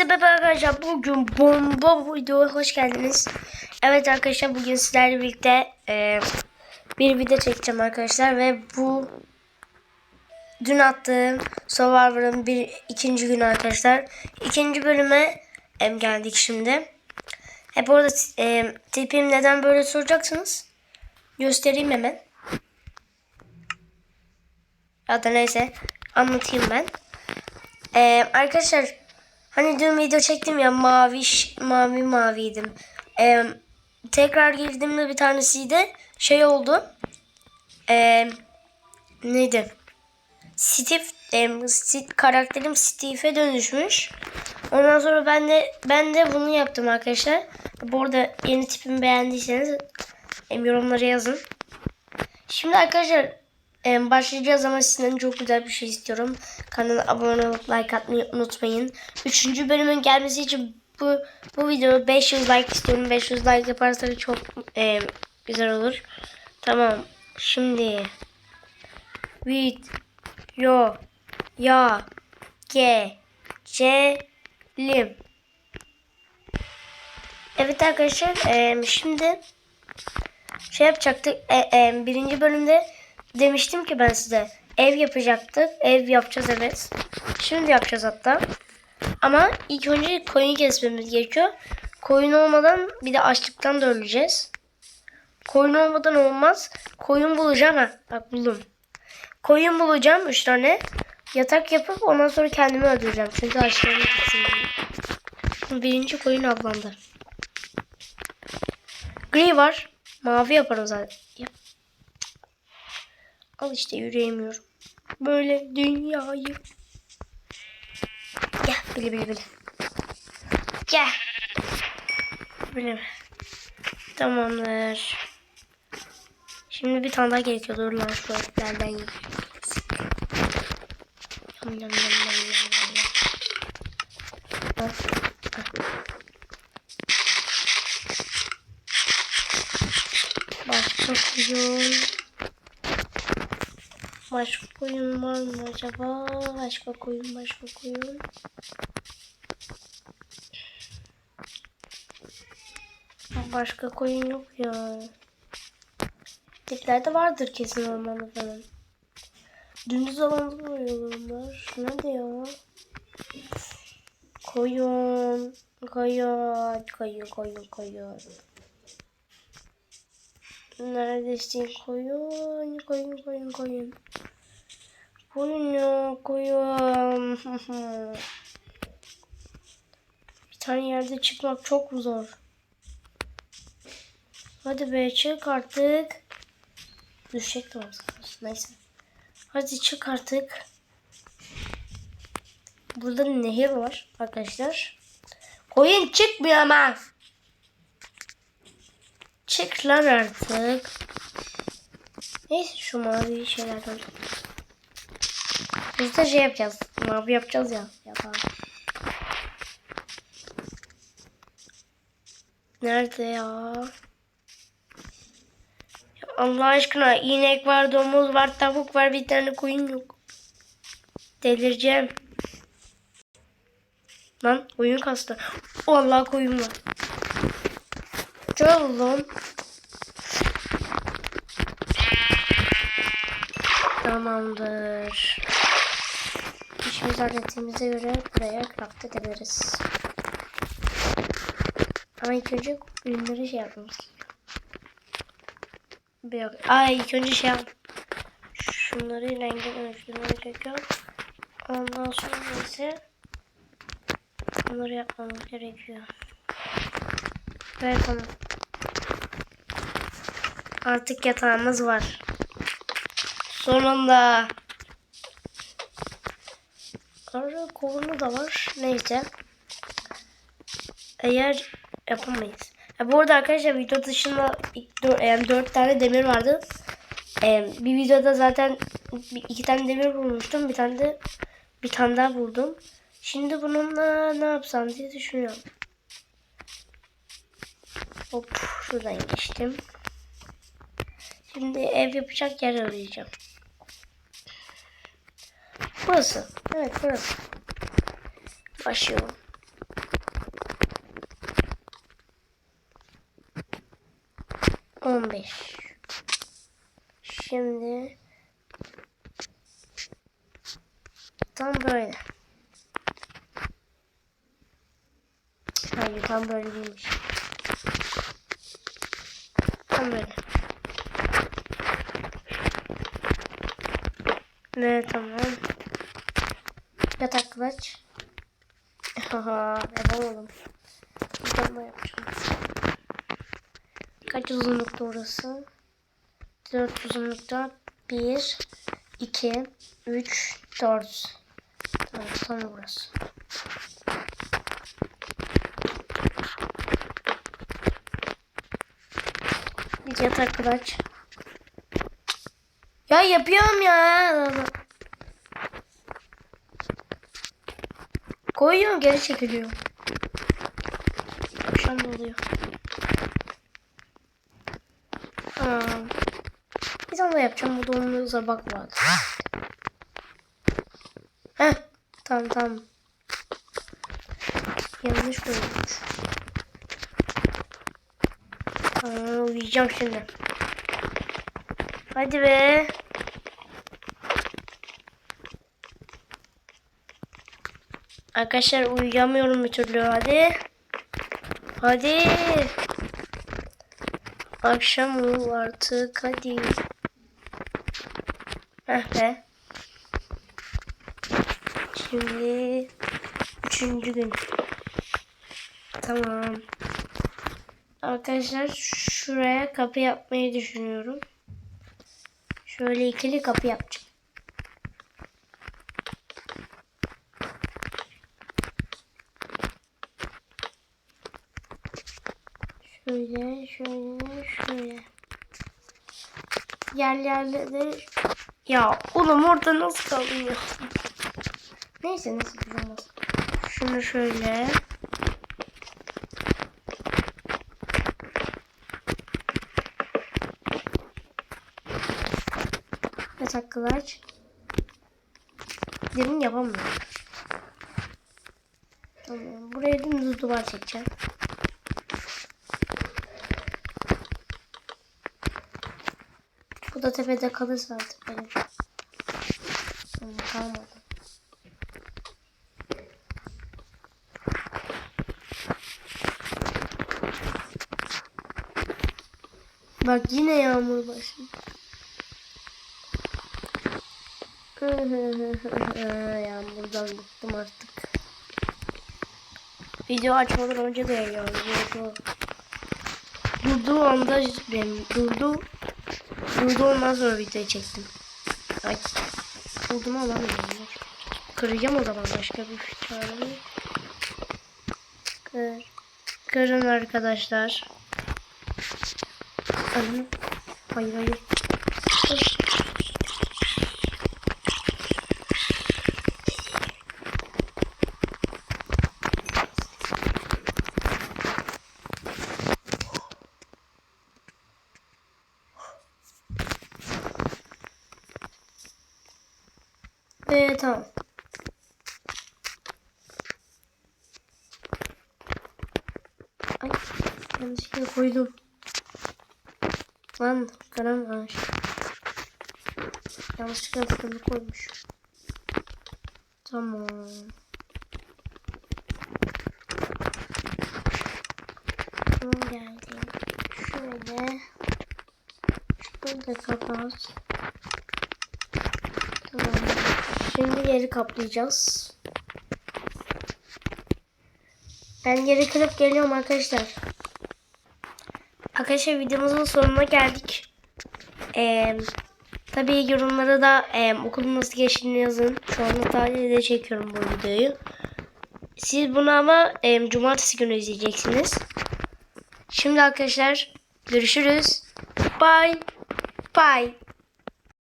Hepinize merhaba arkadaşlar. Bugün bomba videoya hoş geldiniz. Evet arkadaşlar bugün sizlerle birlikte e, bir video çekeceğim arkadaşlar ve bu dün attığım Survivor'ın bir ikinci günü arkadaşlar. İkinci bölüme em, geldik şimdi. Hep orada e, tipim neden böyle soracaksınız. Göstereyim hemen. Ya da neyse anlatayım ben. Ee, arkadaşlar hani dün video çektim ya mavi mavi maviydim. Ee, tekrar girdiğimde bir tanesiydi. Şey oldu. Ee, neydi? Steve e, Steve, karakterim Steve'e dönüşmüş. Ondan sonra ben de ben de bunu yaptım arkadaşlar. Bu arada yeni tipimi beğendiyseniz yorumlara yazın. Şimdi arkadaşlar ee, başlayacağız ama sizden çok güzel bir şey istiyorum. Kanala abone olup like atmayı unutmayın. Üçüncü bölümün gelmesi için bu bu videoya 500 like istiyorum. 500 like yaparsanız çok e, güzel olur. Tamam. Şimdi video ya geçelim. Evet arkadaşlar e, şimdi şey yapacaktık. E, e, birinci bölümde demiştim ki ben size ev yapacaktık. Ev yapacağız evet. Şimdi yapacağız hatta. Ama ilk önce koyun kesmemiz gerekiyor. Koyun olmadan bir de açlıktan da öleceğiz. Koyun olmadan olmaz. Koyun bulacağım ha. Bak buldum. Koyun bulacağım 3 tane. Yatak yapıp ondan sonra kendimi öldüreceğim. Çünkü açlığım gitsin. Birinci koyun avlandı. Gri var. Mavi yaparım zaten. Yap. Al işte yürüyemiyorum. Böyle dünyayı. Gel bile bile bile. Gel. Bile. Tamamdır. Şimdi bir tane daha gerekiyor. Dur lan şu etlerden yiyeyim. Yam yam yam yam yam yam. Al, al. Başka koyun. Başka koyun var mı acaba? Başka koyun, başka koyun. Başka koyun yok ya. Diklerde vardır kesin ormanda falan. Dümdüz alanda duruyor onlar. Nerede ya? Koyun. Koyun. Koyun, koyun, koyun. Neredesin koyun? Koyun, koyun, koyun. Koyun koyun. Bir tane yerde çıkmak çok zor. Hadi be çık artık. Düşecek olsa. Neyse. Hadi çık artık. Burada nehir var arkadaşlar. Koyun çıkmıyor ama. Çık lan artık. Neyse şu mavi şeylerden. Biz de şey yapacağız. Mavi yapacağız ya. Yapalım. Nerede ya? Allah aşkına inek var, domuz var, tavuk var, bir tane koyun yok. Delireceğim. Lan koyun kastı. Vallahi koyun var. Oğlum. Tamamdır. İşimizi hallettiğimize göre buraya craft edebiliriz. Ama ilk önce ürünleri şey yapmamız gerekiyor. Ay ilk önce şey yap. Şunları rengi dönüştürmemiz gerekiyor. Ondan sonra ise bunları yapmamız gerekiyor. Ve tamam. Artık yatağımız var. Sonunda. Arı kovunu da var. Neyse. Eğer yapamayız. Ya bu arada arkadaşlar video dışında yani dört tane demir vardı. Ee, bir videoda zaten iki tane demir bulmuştum. Bir tane de bir tane daha buldum. Şimdi bununla ne yapsam diye düşünüyorum. Hop şuradan geçtim. Şimdi ev yapacak yer arayacağım. Burası. Evet burası. Başlayalım. On beş. Şimdi tam böyle. Hayır tam böyle değilmiş. Tam böyle. Ne tamam. Yatak kılıç. Haha yapamadım. De yapacağım. Kaç uzunlukta orası? 4 uzunlukta 1 2 3 4 Tamam tam burası. Bir yatak kılaç. Ya yapıyorum ya. Koyuyorum geri çekiliyor. Akşam da oluyor. Aa, bir tane daha yapacağım. Bu donumuza bak var. Heh. Tamam tamam. Yanlış koymuş. Aa, uyuyacağım şimdi. Hadi be. Arkadaşlar uyuyamıyorum bir türlü. Hadi. Hadi. Akşam oldu artık. Hadi. Heh be. Şimdi üçüncü gün. Tamam. Arkadaşlar şuraya kapı yapmayı düşünüyorum. Şöyle ikili kapı yapacağım. Şöyle, şöyle, şöyle. Yerlerde de... Ya oğlum orada nasıl kalıyor? Neyse güzel olmaz. Şunu şöyle. Yatak kılaç. Demin yapamıyorum. Tamam. Buraya dümdüz duvar çekeceğim. Bu da tepede kalırsa artık benim. Sonra kalmadı. Bak yine yağmur başladı. Yağmurdan bıktım artık. Video açmadan önce de yağmur. Durduğu anda benim durdu. Durdu ondan sonra video çektim. Ay. Buldum alamıyorum. Kıracağım o zaman başka bir çare. Kır. Kırın arkadaşlar. Kırın. Hayır hayır. Kır. Ee, tamam. Ay yanlışlıkla koydum. Lan karan ağaç. Yanlışlıkla fırını koymuş. Tamam. Tamam geldi. Şöyle. Şunu da kapat. Tamam. Şimdi yeri kaplayacağız. Ben yeri kırıp geliyorum arkadaşlar. Arkadaşlar videomuzun sonuna geldik. Ee, tabii yorumlara da e, okulun nasıl geçtiğini yazın. Şu anda tahlilde çekiyorum bu videoyu. Siz bunu ama e, cumartesi günü izleyeceksiniz. Şimdi arkadaşlar görüşürüz. Bye. Bye.